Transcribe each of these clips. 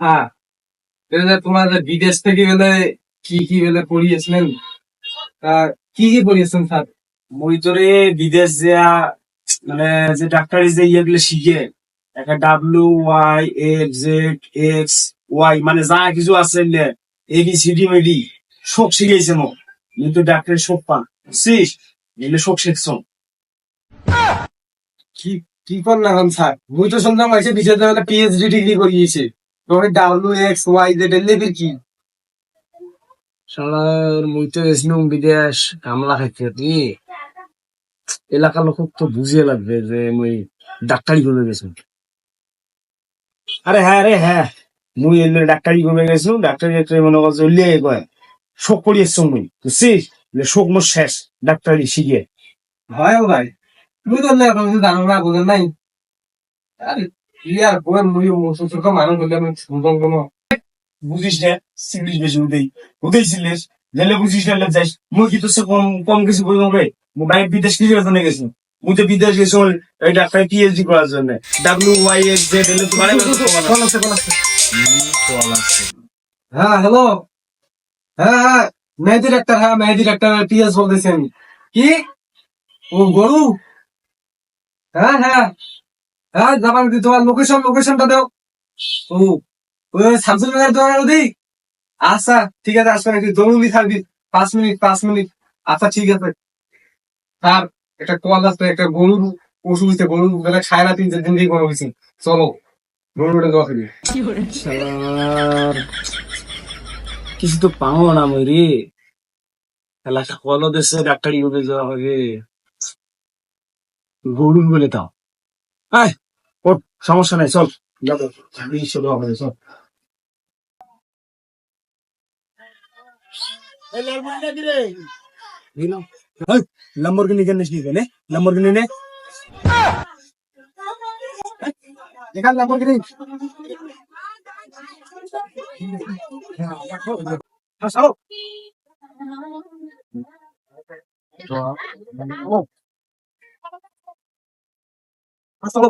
হ্যাঁ তোমার বিদেশ থেকে বেলে কি কি বেলে পড়িয়েছিলেন? তা কি কি পড়িয়েছেন স্যার? মুই তোরে বিদেশ যা মানে যে ডাক্তারি যে ইয়েগুলো শিখে একটা W Y X Z X Y মানে যা কিছু আছে এ বি সি ডি মেডি সব শিখেছে মো কিন্তু ডাক্তারি সব পান। বুঝছিস এগুলো সব শিখছ। কি কি কর না এখন স্যার মুই তো শুনলাম আছে বিদেশ বেলে পিএইচডি ডিগ্রি করিয়েছে। তোমার ডাব্লিউ এক্স ওয়াই জেড এর লেভেল কি? শালার মুই তো গেছিলাম বিদেশ কামলা খাইতে তুই এলাকার লোক তো বুঝিয়ে লাগবে যে মুই ডাক্তারি করে গেছি। আরে হ্যাঁ রে হ্যাঁ। মুই এলে ডাক্তারি করে গেছিলাম ডাক্তারি ডাক্তারি মনে করছে উল্লে কয় শোক করিয়েছ মুই বুঝছিস? শোক মোর শেষ ডাক্তারি শিখে। ও ভাই। তুমি তো না জানো না নাই মুই আমি বুঝিস না সিলিশ বেশি উদেই উদেই সিলিশ জেলে বুঝিস না যাইস মুই কি সে কম কম কিছু বাইরে বিদেশ কিছু গেছি তো বিদেশ গেছি ডাক্তার পিএইচডি করার জন্য ডাব্লিউ ওয়াই এক্স জেড তো মানে কোন আছে কোন আছে হ্যাঁ হ্যালো হ্যাঁ হ্যাঁ মেহেদি ডাক্তার হ্যাঁ মেহেদি ডাক্তার পিএস বলতেছেন কি ও গরু হ্যাঁ হ্যাঁ। হ্যাঁ যাবার দি, তোমার লোকেশন লোকেশনটা দাও। ও ওই শামসুল মেঘের দোকানে ওদি আচ্ছা ঠিক আছে, আসবেন একটু। জরুরি থাকবি। পাঁচ মিনিট পাঁচ মিনিট। আচ্ছা ঠিক আছে। স্যার একটা কল আসবে, একটা গরুর পশু হইছে গরু বেলা খায় না তিন চার দিন দিয়ে কোনো হয়েছে চলো, গরুটা দেওয়া খাবি কিছু তো পাবো না মুই রে। এলাকা কল দেশে ডাক্তারি করে যাওয়া হবে। গরু বলে তাও আয় সমস্যা নাই, চল। লম্বরগিনি কেন নিস নে লম্বরগিনি নে? ল্যাম্বরগিনি হাসাও হাসাও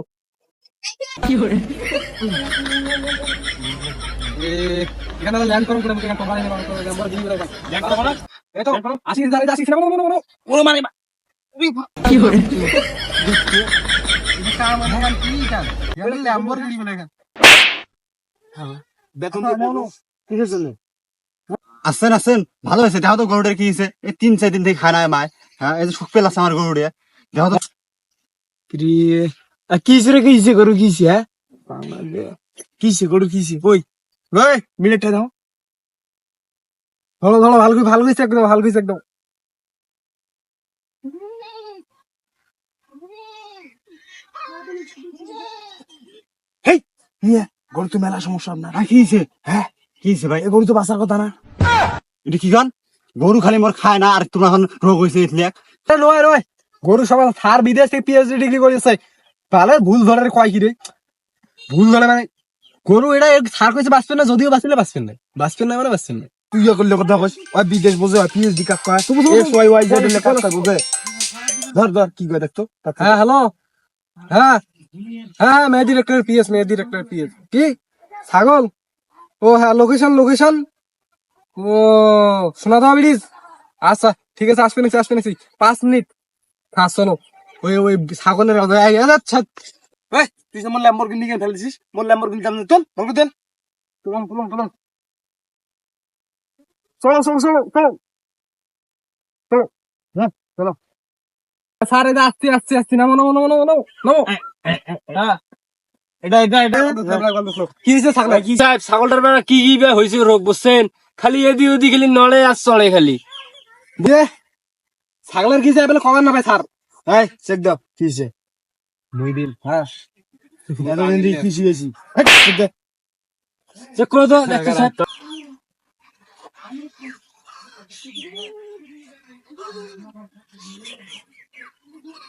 এখানে ল্যান্ড করুন করে এখানে কোম্পানি ল্যাম্বরগিনি করে ল্যান্ড করো না। এই তো আসিস দাঁড়িয়ে আসিস না কোনো কোনো কোনো ল্যাম্বরগিনি বলে এখানে। বেতন কিসের জন্য? আছেন আছেন ভালো হয়েছে দেখো তো গরুটার কি হয়েছে। এই তিন চার দিন থেকে খায় না মায়। হ্যাঁ এই যে সুখ পেলাছে আমার গরুড়ে দেখো তো। কিসে রে কিসে গরু কিসে হ্যাঁ? কিসে গরু কিসে? ওই ওই মিনিটটা দাও। ধরো ধরো ভালো করে ভালো করে একদম ভালো করে একদম গরু তো মেলা সমস্যা আপনার। হ্যাঁ কি হয়েছে হ্যাঁ কি হয়েছে ভাই? এ গরু তো বাঁচার কথা না। এটা কি গান? গরু খালি মোর খায় না আর তোমার এখন রোগ হয়েছে এতলে। নয় নয় গরু সবাই থার বিদেশ থেকে পিএইচডি ডিগ্রি করেছে তাহলে ভুল ধরে কয় কি রে? ভুল ধরে মানে গরু এটা থার কইছে বাঁচবেন না যদিও বাঁচলে বাঁচবেন না। বাঁচবেন না মানে বাঁচবেন না। তুই ইয়ে করলে কথা কইস ওই বিদেশ বুঝে পিএইচডি কাক কয় এক্স ওয়াই ওয়াই জেড কাক কয় বুঝে। ধর ধর কি কয় দেখতো হ্যাঁ হ্যালো। হ্যাঁ হ্যাঁ Mehedi director PS Mehedi director PS কি? ছাগল? ও হ্যাঁ লোকেশন লোকেশন ও শোনা দাও ব্রিজ। আচ্ছা ঠিক আছে আসবে নাকি আসবে নাকি? পাঁচ মিনিট। হ্যাঁ চলো। ওই ওই ছাগলের আচ্ছা। এই তুই যে মোর ল্যাম্বরগিনি কেন ফেলেছিস মোর ল্যাম্বরগিনি দাম তোল তোল দেন। তুলুন তুলুন তুলুন চলো চলো চলো চলো। চলো হ্যাঁ চলো। স্যার এটা আসতে আসতে আসতে নামো নামো নামো নামো নামো। নামো। এটা এটা এটা কি হয়েছে ছাগল? কি? সাহেব ছাগলটার বেলা কি কি হয়েছে রোগ বুঝছেন? খালি এদি ওদি খালি নড়ে আর চড়ে খালি। দিয়ে ছাগলের কি যায় বলে কমেন না ভাই স্যার? এই চেক দাও কি দুই দিন হ্যাঁ এতদিন দিয়ে কি শিখেছি চেক করে তো দেখছ সাহেব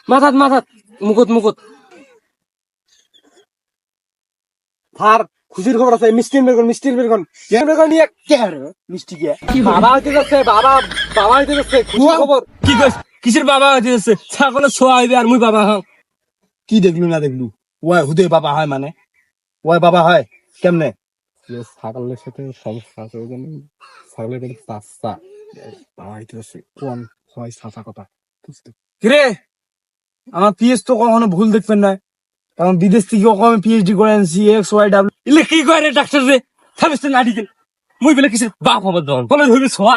মাথাত মাথাত মুকুত মুকুত। স্যার খুশির খবর আছে মিষ্টি বের করুন মিষ্টি বের করুন কেন? করুন নিয়ে কে রে মিষ্টি কে? বাবা হইতে যাচ্ছে বাবা বাবা হইতে যাচ্ছে খুশির খবর। কি কইস? কিসের বাবা হইতে যাচ্ছে ছাগলের ছোয়া হইবে আর মুই বাবা হং কি দেখলু না দেখলু? ওয়াই হুদে বাবা হয় মানে। ওয়াই বাবা হয়? কেমনে? ছাগলের সাথে সমস্যা আছে ওই জন্য ছাগলের পেটে চাষা হইতেছে কোন হয় চাষা কথা? কিরে? আমার পিএস তো কখনো ভুল দেখবেন না? কারণ বিদেশ থেকে কখনো পিএইচডি করে আনছি এক্স ওয়াই ডাব্লিউ ইলে কি করে ডাক্তার রে? থামিস না আডিকেল মুই বলে কিসের বাপ হবার দন বলে ধরবি ছোয়া।